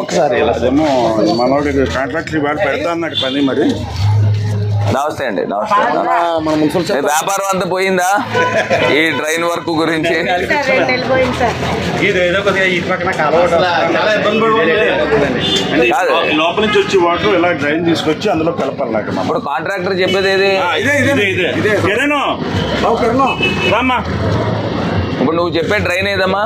ఒకసారి అదేమో మనోడి కాంట్రాక్ట్ ఇవాళ పెడతా అన్నాడు పని మరి. నమస్తే అండి నమస్తే. వ్యాపారం అంతా పోయిందా? ఈ ట్రైన్ వర్క్ గురించి. లోపల నుంచి వచ్చి వాటర్ ఇలా డ్రైన్ తీసుకొచ్చి అందులో మనం. ఇప్పుడు కాంట్రాక్టర్ చెప్పేది ఏది? ఇదే ఇదే ఇదే ఇదే. రామ్మా. ఇప్పుడు నువ్వు చెప్పే ట్రైన్ ఏదమ్మా?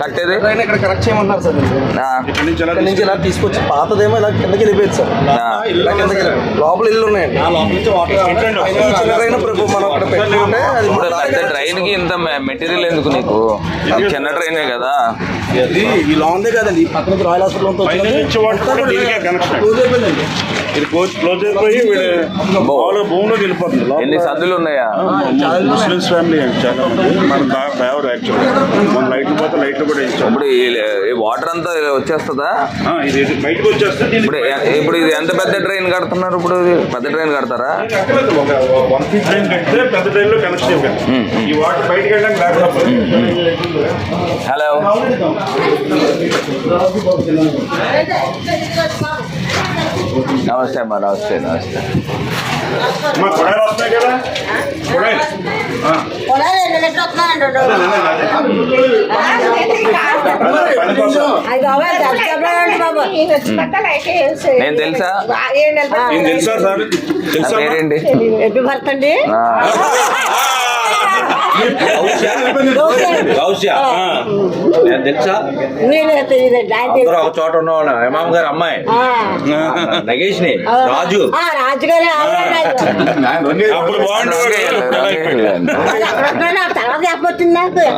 కట్టేది ట్రైన్ ఇక్కడ కరెక్ట్ చేయమన్నారు సార్ ఇక్కడి నుంచి ఎలా ఇక్కడ నుంచి ఇలా తీసుకొచ్చి పాతదేమో ఇలా కిందకి వెళ్ళిపోయింది సార్. ఇలా కిందకి. లోపల ఇల్లు ఉన్నాయండి. ట్రైన్ ఇప్పుడు పెద్ద కి ఇంత మెటీరియల్ ఎందుకు నీకు? చిన్న ట్రైనే కదా. ఇది ఈ లాంగ్ కదండి ఈ పక్కన రాయల్ హాస్పిటల్ ఇది క్లోజ్ అయిపోయి వీడు మామూలుగా భూమిలోకి వెళ్ళిపోతుంది ఎన్ని సందులు ఉన్నాయా? ముస్లిమ్స్ ఫ్యామిలీ చాలా మంది. మనం బాగా ఫేవర్ యాక్చువల్గా మన లైట్లు పోతే లైట్లు కూడా ఇచ్చాం. ఇప్పుడు ఈ వాటర్ అంతా వచ్చేస్తుందా? ఆ, ఇది బయటకు ఇప్పుడు ఇప్పుడు ఇది ఎంత పెద్ద ట్రైన్ కడుతున్నారు ఇప్పుడు ఇది? పెద్ద ట్రైన్ కడతారా? ఒక వన్ ఫీట్ ట్రైన్ కడితే పెద్ద ట్రైన్లో కనెక్షన్ ఇవ్వాలి ఈ వాటర్ బయటకు వెళ్ళడానికి లేకపోతే హలో నమస్తే అమ్మా నమస్తే నమస్తే. నేను తెలుసా? ఏం తెలుసా సార్? తెలుసా అమ్మా? పేరేంటి? ఎప్పుడు గౌస్య నేను తెలుసా అందరూ. ఒక చోట ఉన్నవాళ్ళ. ఇమాం గారు అమ్మాయి. నగేష్ని ఆ. రాజు. ఆ, రాజుగారే. అప్పుడు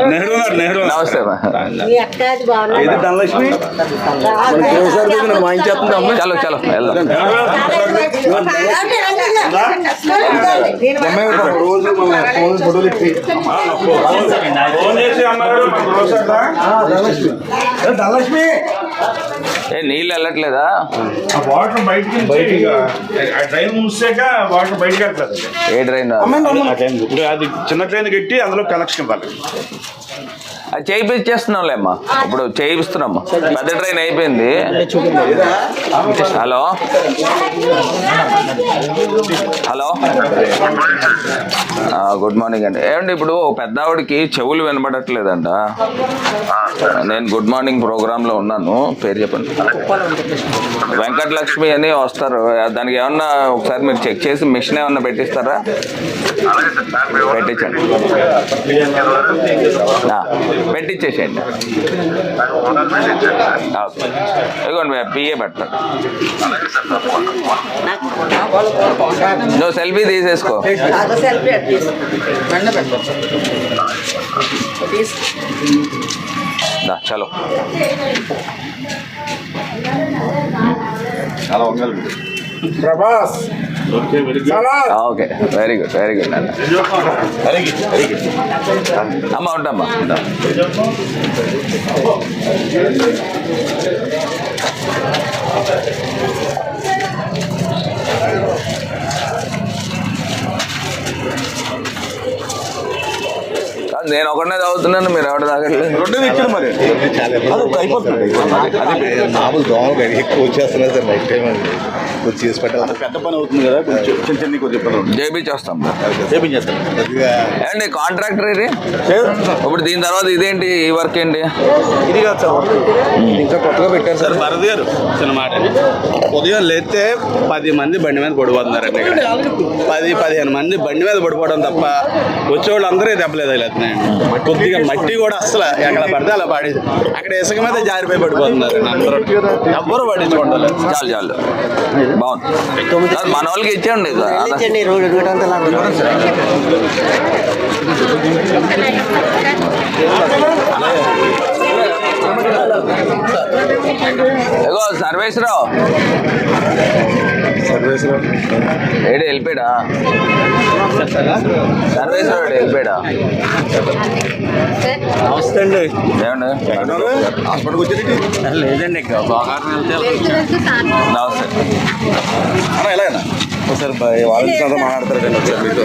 నెహ్రూ గారు నెహ్రూ. నమస్తే. మీ చలో చలో వెళ్దాం. రోజు ఫోన్ ఫోటోలు ధనలక్ష్మి ఏ, నీళ్ళు వెళ్ళట్లేదా? ఆ వాటర్ బయటికి ట్రైన్ మూసాక వాటర్ బయటకు వెళ్తుంది ఏ ట్రైన్ ఇప్పుడు అది చిన్న ట్రైన్ కట్టి అందులో కనెక్షన్ ఇవ్వాలి. అది చేయిపించేస్తున్నాంలే అమ్మా ఇప్పుడు చేయిస్తున్నామ్మా పెద్ద ట్రైన్ అయిపోయింది. హలో? హలో? గుడ్ మార్నింగ్ అండి. ఏమండి ఇప్పుడు పెద్ద ఆవిడకి చెవులు వినబడట్లేదంట. నేను గుడ్ మార్నింగ్ ప్రోగ్రాంలో ఉన్నాను. పేరు చెప్పండి. వెంకటలక్ష్మి అని వస్తారు. దానికి ఏమన్నా ఒకసారి మీరు చెక్ చేసి మిషన్ ఏమన్నా పెట్టిస్తారా? పెట్టించండి. పెట్టించేసేయండి ఓకే. ఇదిగోండి పిఏ పెట్టండి నువ్వు సెల్ఫీ తీసేసుకో. నాకు సెల్ఫీ చలో ప్రభాస్. ఓకే వెరీ గుడ్ ఆ, okay very good very good అన్న అమ్మ ఉంటామ్మా కాదు, నేను ఒకటే తాగుతున్నాను మీరు ఎవరు తాగట్లేదు. రెండు ఇచ్చాడు మరి. అది అయిపోతుంది మామూలు దోమలు కానీ ఎక్కువ వచ్చేస్తున్నాయి సార్ నైట్ టైం అది కొంచెం చేసి పెట్టాలి. పెద్ద పని అవుతుంది కదా కొంచెం చిన్న చిన్న పని చేపించేస్తాం చేపించేస్తాను కొద్దిగా ఏమండి కాంట్రాక్టర్ ఇది? ఇప్పుడు దీని తర్వాత ఇదేంటి ఈ వర్క్ ఏంటి? ఇది కాదు సార్ ఇంకా కొత్తగా పెట్టారు సార్ భరత్ గారు చిన్న మాట. ఉదయం లేస్తే పది మంది బండి మీద పడిపోతున్నారండి ఇక్కడ. పది పదిహేను మంది బండి మీద పడిపోవడం తప్ప వచ్చేవాళ్ళు అందరూ దెబ్బలేదు అవుతున్నాయండి కొద్దిగా మట్టి కూడా అసలు ఎక్కడ పడితే అలా పడి అక్కడ ఇసుక మీద జారిపోయి పడిపోతున్నారండి అందరూ. ఎవ్వరూ లేదు చాలు చాలు. బాగుంది. మన వాళ్ళకి ఇచ్చేయండి. అలా. లాగా. ఇగో సర్వేశ్వరావు ఏడు వెళ్ళిపోయాడా? సర్వేశ్వరావు వెళ్ళిపోయాడా? నమస్తే అండి. ఏమండి? హాస్పిటల్కి వచ్చేది లేదండి బాగా వెళ్తే నమస్తే ఎలాగైనా ఒకసారి వాళ్ళ చదువు మాట్లాడతారు కానీ ఒకసారి మీతో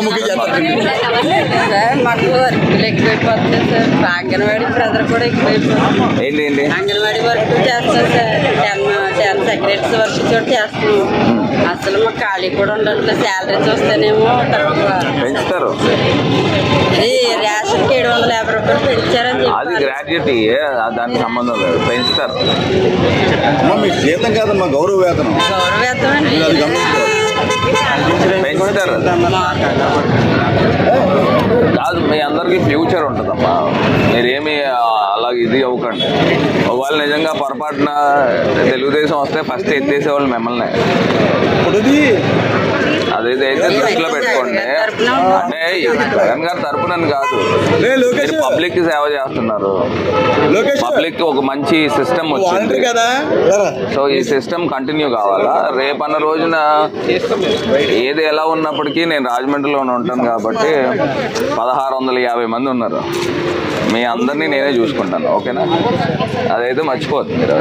ముఖాముఖి సార్ మాకు వర్కులు ఎక్కువైపోతుంది సార్ అంగన్వాడీ బ్రదర్ కూడా ఎక్కువైపోతుంది ఏంటి ఏంటి? అంగన్వాడీ వర్క్ చేస్తాం sir ten ten secretaries work చోటు చేస్తాం అసలు మాకు ఖాళీ కూడా ఉండట్లేదు శాలరీ చూస్తేనేమో తక్కువ పెంచుతారు ఇది రేషన్కి ఏడు వందల యాభై రూపాయలు పెంచారని అది చెప్పారు గ్రాడ్యుయేట్ దానికి సంబంధం లేదు. పెంచుతారు. అమ్మ మీకు జీతం కాదమ్మా గౌరవ వేతనం. అది గమనించుకోవాలి. పెంచుతారు. కాదు మీ అందరికీ ఫ్యూచర్ ఉంటుందమ్మా. మీరేమి అలా ఇది అవ్వకండి. ఒకవేళ నిజంగా పొరపాటున తెలుగుదేశం వస్తే ఫస్ట్ ఎత్తేసేవాళ్ళు మిమ్మల్ని. ఇప్పుడు ఇది అదైతే దృష్టిలో పెట్టుకోండి అంటే జగన్ గారి తరపునని కాదు. పబ్లిక్కి సేవ చేస్తున్నారు. లోకేష్. పబ్లిక్కి ఒక మంచి సిస్టమ్ వచ్చింది. సో ఈ సిస్టమ్ కంటిన్యూ కావాలా? రేపన్న రోజున ఏది ఎలా ఉన్నప్పటికీ నేను రాజమండ్రిలోనే ఉంటాను కాబట్టి పదహారు వందల యాభై మంది ఉన్నారు. మీ అందరినీ నేనే చూసుకుంటాను ఓకేనా? అదైతే మర్చిపోద్దు మీరు.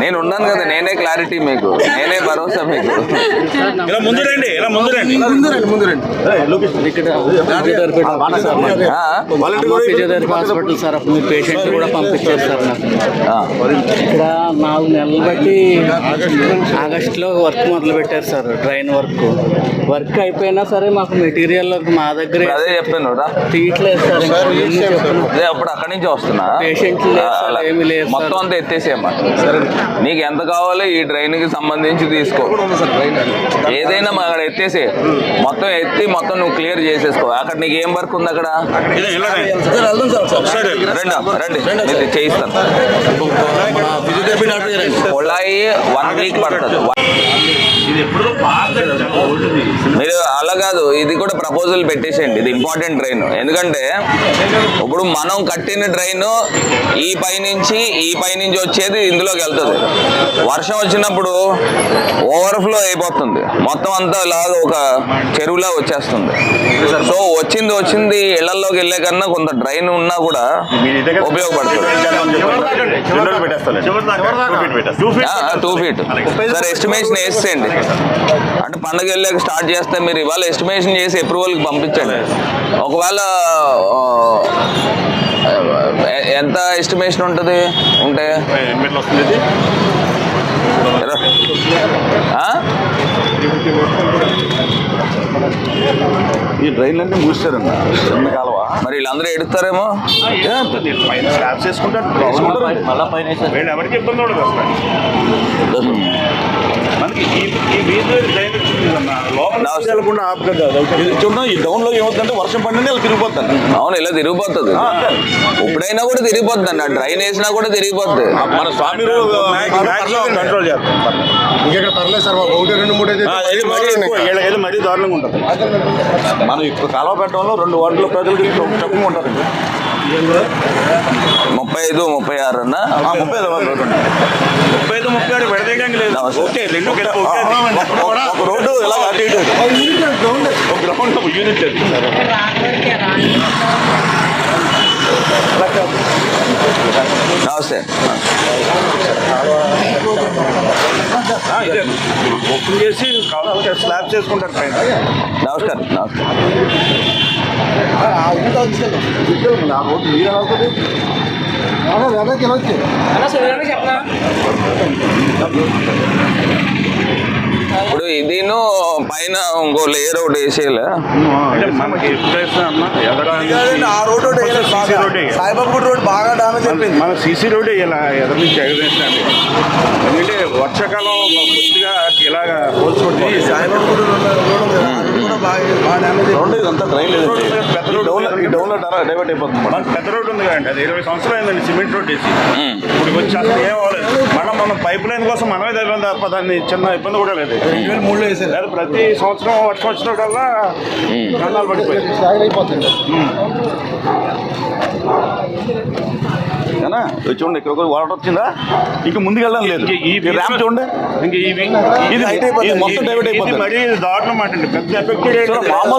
నేను ఉన్నాను కదా నేనే క్లారిటీ మీకు. నేనే భరోసా మీకు. ఇలా ముందు రండి ఇలా ముందు రండి. ముందు రండి ముందు రండి. హాస్పిటల్ సార్ అప్పుడు మీ పేషెంట్ కూడా పంపించారు సార్ నాకు. ఇక్కడ నాలుగు నెలలు బట్టి ఆగస్టులో. వర్క్ మొదలు పెట్టారు సార్ ట్రైన్ వర్క్. వర్క్ అయిపోయినా సరే మాకు మెటీరియల్ వర్క్ మా దగ్గరే అదే చెప్పాను రా. తీయట్లేదు సార్ అప్పుడు అక్కడి నుంచి వస్తున్నా. పేషెంట్లు. ఏమీ సార్. మొత్తం అంతా ఎత్తేసేయమ్మా. నీకు ఎంత కావాలో ఈ ట్రైన్కి సంబంధించి తీసుకో. ఏదైనా మా అక్కడ ఎత్తేసే. మొత్తం ఎత్తి మొత్తం నువ్వు క్లియర్ చేసేసుకో. అక్కడ నీకు ఏం వర్క్ ఉంది అక్కడ? రండి. చేయిస్తాను. వన్ వీక్ పడుతుంది. మీరు అలా కాదు ఇది కూడా ప్రపోజల్ పెట్టేసేయండి. ఇది ఇంపార్టెంట్ ట్రైన్ ఎందుకంటే ఇప్పుడు మనం కట్టిన ట్రైన్ ఈ పై నుంచి ఈ పై నుంచి వచ్చేది ఇందులోకి వెళ్తుంది. వర్షం వచ్చినప్పుడు ఓవర్ఫ్లో అయిపోతుంది. మొత్తం అంతా ఇలాగ ఒక చెరువులా వచ్చేస్తుంది. సో వచ్చింది వచ్చింది ఇళ్ళలోకి వెళ్ళే కన్నా కొంత డ్రైన్ ఉన్నా కూడా ఉపయోగపడుతుంది. టూ ఫీట్ సార్ ఎస్టిమేషన్ వేసేయండి. అంటే పండగ వెళ్ళాక స్టార్ట్ చేస్తే మీరు ఇవాళ ఎస్టిమేషన్ చేసి అప్రూవల్కి పంపించండి. ఒకవేళ ఎంత ఎస్టిమేషన్ ఉంటుంది? ఉంటే? ఎన్ని మీటర్లు వస్తుంది ఇది? ఎలా? ఆ? ఈ డ్రైన్లన్నీ మూసారన్న చిన్న కాలువ. మరి వీళ్ళందరూ ఎడుతారేమో పైన స్లాబ్స్ వేసుకుంటారు వేసుకుంటారు వీళ్ళు ఎవరికి ఇబ్బంది ఉండదు అసలు. మనకి ఈ ఈ వీధిలో డ్రైన్ వచ్చిందన్న. లోపల నమస్తే. వెళ్ళకుండా ఆపుతుంది ఇది చూడండి ఈ డౌన్లో ఏమవుతుందంటే వర్షం పడినా ఇలా తిరిగిపోతాను అవును ఇలా తిరిగిపోతుంది. ఇప్పుడైనా కూడా తిరిగిపోతుంది అన్న డ్రైన్ వేసినా కూడా తిరిగిపోతుంది మన స్వామి కంట్రోల్ చేస్తాం ఇంకెక్కడ పర్లేదు సార్ ఒకటి రెండు మూడు మరీ దారుణంగా ఉంటుంది. మనం ఇప్పుడు కాలువ పెట్టడంలో రెండు వార్డుల ప్రజలకి తక్కువ ఉంటారు ముప్పై ఐదు ముప్పై ఆరు అన్న ముప్పై ఐదు. ముప్పై ఐదు ముప్పై ఆరు విడదీయడానికి లేదు. ఓకే రెండు. ఒక- రోడ్డు ఇలా అటు ఇటు ఒక గ్రౌండ్ యూనిట్. నమస్తే ఆ, ఇదే ఓపెన్ చేసి కావాలి స్లాబ్ చేసుకుంటారు పైన నమస్కారం నమస్కారం ఆ రోడ్డు మీరు ఎలా అవుతుంది వెనక్కి ఎలా వచ్చి ఇప్పుడు ఇదిను పైన ఇంకో లేయర్ ఒకటి వేసేయాలి. ఆ. సాయిబాబా గుడి రోడ్ బాగా డామేజ్ అయిపోయింది. మన సీసీ రోడ్ ఇలా ఎదురు నుంచి ఎగరేసినండి ఎందుకంటే వర్షాకాలం ఇలాగ సాయిబాబా రోడ్ రోడ్ ఇదంతా పెద్ద రోడ్డు డౌన్ ఈ డౌన్లో డైవర్ట్ అయిపోతుంది. మనకు పెద్ద రోడ్డు ఉంది కదండి అది ఇరవై సంవత్సరాలు అయిందండి సిమెంట్ రోడ్ వేసి. ఇప్పుడు వచ్చి అసలు ఏం అవ్వలేదు. మనం మనం పైప్ లైన్ కోసం మనమే దగ్గర తప్ప దాన్ని చిన్న ఇబ్బంది కూడా లేదు. రెండు వేల మూడులో వేసారు. ప్రతి సంవత్సరం వర్షం వచ్చినప్పుడల్లా కన్నాలు పడిపోయాయి. అయిపోతుంది చూడండి ఇక్కడ ఒక వాటర్ వచ్చిందా? ఇంక ముందుకు వెళ్ళడం లేదు ఈ ర్యాంప్ చూడండి. ఇది మొత్తం డైవర్ట్ అయిపోతుంది. మరీ దారుణం అండి. పెద్ద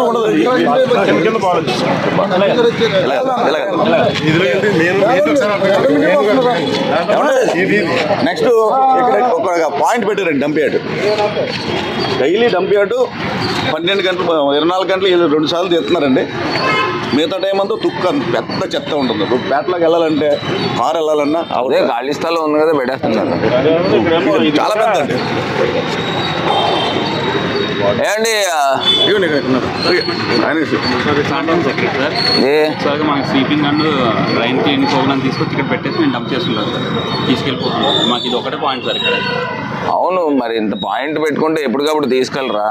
ఉండదు. నెక్స్ట్ ఇక్కడ ఒక పాయింట్ పెట్టారండి dump yard daily dump yard పన్నెండు గంటలు ఇరవై నాలుగు గంటలు రెండు సార్లు తీస్తున్నారండి. మిగతా టైం అంతా తుక్క పెద్ద చెత్త ఉంటుంది. ఇప్పుడు పేటలోకి వెళ్ళాలంటే కారు వెళ్ళాలన్నా అదే ఖాళీ స్థలం ఉంది కదా పెట్టేస్తున్నారు. ఇది చాలా పెద్ద అండి ఏమండి sir sweeping and rain cleaning programme తీసుకొచ్చి ఇక్కడ పెట్టేసి మేము డంప్ చేస్తున్నాం సార్. తీసుకెళ్ళిపోతున్నాం. మాకు ఇది ఒకటే పాయింట్ సార్ ఇక్కడ. అవును మరి ఇంత పాయింట్ పెట్టుకుంటే ఎప్పటికప్పుడు తీసుకెళ్ళరా?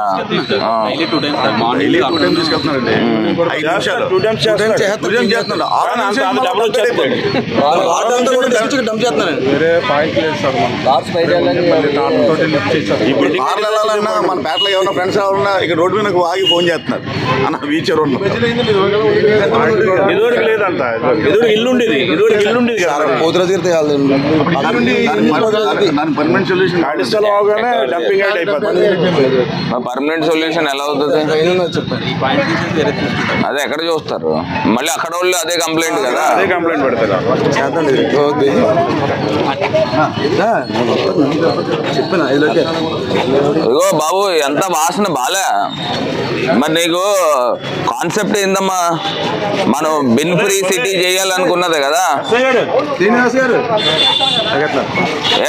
మన. పేటలో ఏమన్నా ఫ్రెండ్స్ ఎవరన్నా ఇక్కడ రోడ్డు మీద ఆగి ఫోన్ చేస్తున్నారు. అన్న వీచర్ ఇదివరకు లేదంట. ఇల్లు ఉండేది. ఇదివరకు ఇల్లు ఉండేది పర్మనెంట్ సొల్యూషన్ డంపింగ్ అయిపోతుంది పర్మనెంట్ సొల్యూషన్ ఎలా అవుతుంది? అదే ఎక్కడ చూస్తారు? మళ్ళీ అక్కడ వాళ్ళు అదే కంప్లైంట్ కదా? అదే కంప్లైంట్ పెడతారు. చేద్దాం ఓకే. చెప్పిన ఇదిలోకే. ఇదిగో బాబు ఎంత వాసన బాలే. మరి నీకు కాన్సెప్ట్ ఏందమ్మా? మనం బిన్ ఫ్రీ సిటీ చేయాలనుకున్నదే కదా?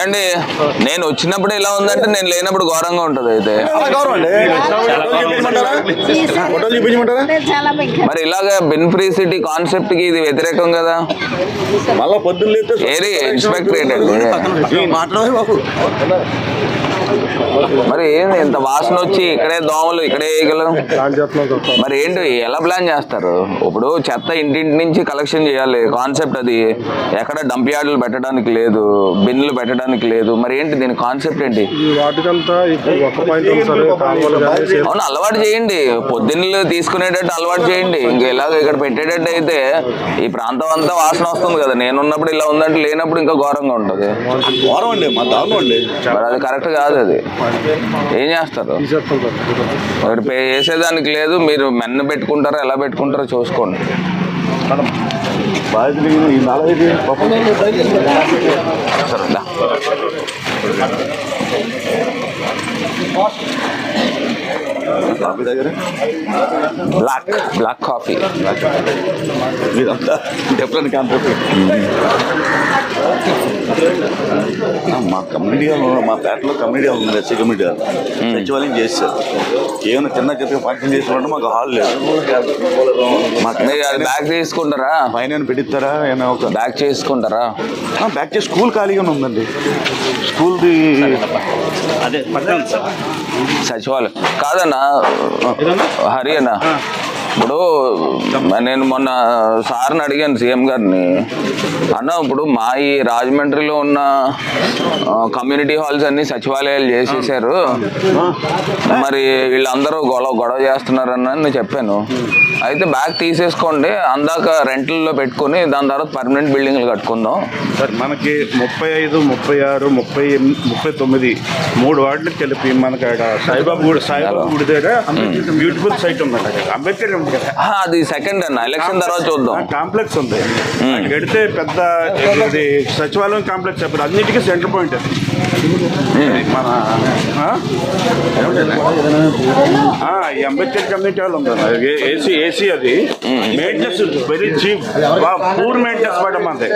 ఏండి నేను వచ్చినప్పుడు ఇలా ఉందంటే నేను లేనప్పుడు ఘోరంగా ఉంటుంది అయితే. మరి ఇలాగ బిన్ ఫ్రీ సిటీ కాన్సెప్ట్కి ఇది వ్యతిరేకం కదా? మళ్ళా పొద్దున్న లేస్తే ఏరి ఇన్స్పెక్టర్ ఏంటండి మాట్లాడే బాబు. మరి ఏంది ఇంత వాసన వచ్చి ఇక్కడే దోమలు ఇక్కడే ఈగలు? మరి ఏంటి ఎలా ప్లాన్ చేస్తారు? ఇప్పుడు చెత్త ఇంటింటి నుంచి కలెక్షన్ చేయాలి కాన్సెప్ట్ అది. ఎక్కడ డంప్ యార్డులు పెట్టడానికి లేదు బిన్లు పెట్టడానికి లేదు. మరి ఏంటి దీని కాన్సెప్ట్ ఏంటి? అవును అలవాటు చేయండి. పొద్దున్నలు తీసుకునేటట్టు అలవాటు చేయండి. ఇంకా ఇలాగ ఇక్కడ పెట్టేటట్టు అయితే ఈ ప్రాంతం అంతా వాసన వస్తుంది కదా. నేను ఉన్నప్పుడు ఇలా ఉందంటే లేనప్పుడు ఇంకా ఘోరంగా ఉంటుంది. ఘోరం అండి మా దారుణం అండి. మరి అది కరెక్ట్ కాదు అది. ఏం చేస్తారు? మీరు పే చేసేదానికి లేదు మీరు మెన్న పెట్టుకుంటారో ఎలా పెట్టుకుంటారో చూసుకోండి. సరే బ్లాక్ బ్లాక్ కాఫీ ఇదంతా డిఫరెంట్ కాన్సెప్ట్ మా కమ్యూనిటీ మా పేటలో కమ్యూనిటీ హాల్ ఉంది ఎస్సీ కమ్యూనిటీ హాల్ సచివాలయం చేస్తారు ఏమైనా చిన్న చిన్న ఫంక్షన్ చేసినట్టు మాకు హాల్ లేదు. మాకు అది బ్యాక్ తీసుకుంటారా పైన ఏమైనా పెట్టిస్తారా? ఏమైనా ఒక బ్యాక్ చేసుకుంటారా? బ్యాక్ చేసి స్కూల్ ఖాళీగానే ఉందండి. స్కూల్ది అదే సచివాలయం. కాదన్నా హరి అన్న ఇప్పుడు నేను మొన్న సార్ని అడిగాను సీఎం గారిని. అన్న ఇప్పుడు మా ఈ రాజమండ్రిలో ఉన్న కమ్యూనిటీ హాల్స్ అన్ని సచివాలయాలు చేసేసారు. మరి వీళ్ళందరూ గొడవ గొడవ చేస్తున్నారని నేను చెప్పాను. అయితే బ్యాగ్ తీసేసుకోండి అందాక రెంట్లలో పెట్టుకొని దాని తర్వాత పర్మనెంట్ బిల్డింగ్లు కట్టుకుందాం. సార్ మనకి ముప్పై ఐదు ముప్పై ఆరు ముప్పై ముప్పై తొమ్మిది మూడు వార్డులకు కలిపి మనకి సాయిబాబా గుడి సాయిబాబా గుడి దగ్గర బ్యూటిఫుల్ సైట్ ఉందండి. అంబేద్కర్ కదా. అది సెకండ్ అన్న. ఎలక్షన్ తర్వాత చూద్దాం. కాంప్లెక్స్ ఉంది. గడితే పెద్ద సచివాలయం కాంప్లెక్స్ చెప్పారు అన్నిటికీ సెంటర్ పాయింట్ అది. మన అంబేద్కర్ కమ్యూనిటీ హాల్ ఉంది ఏసీ ఏసీ అది. Maintenance very cheap poor maintenance పడమంది.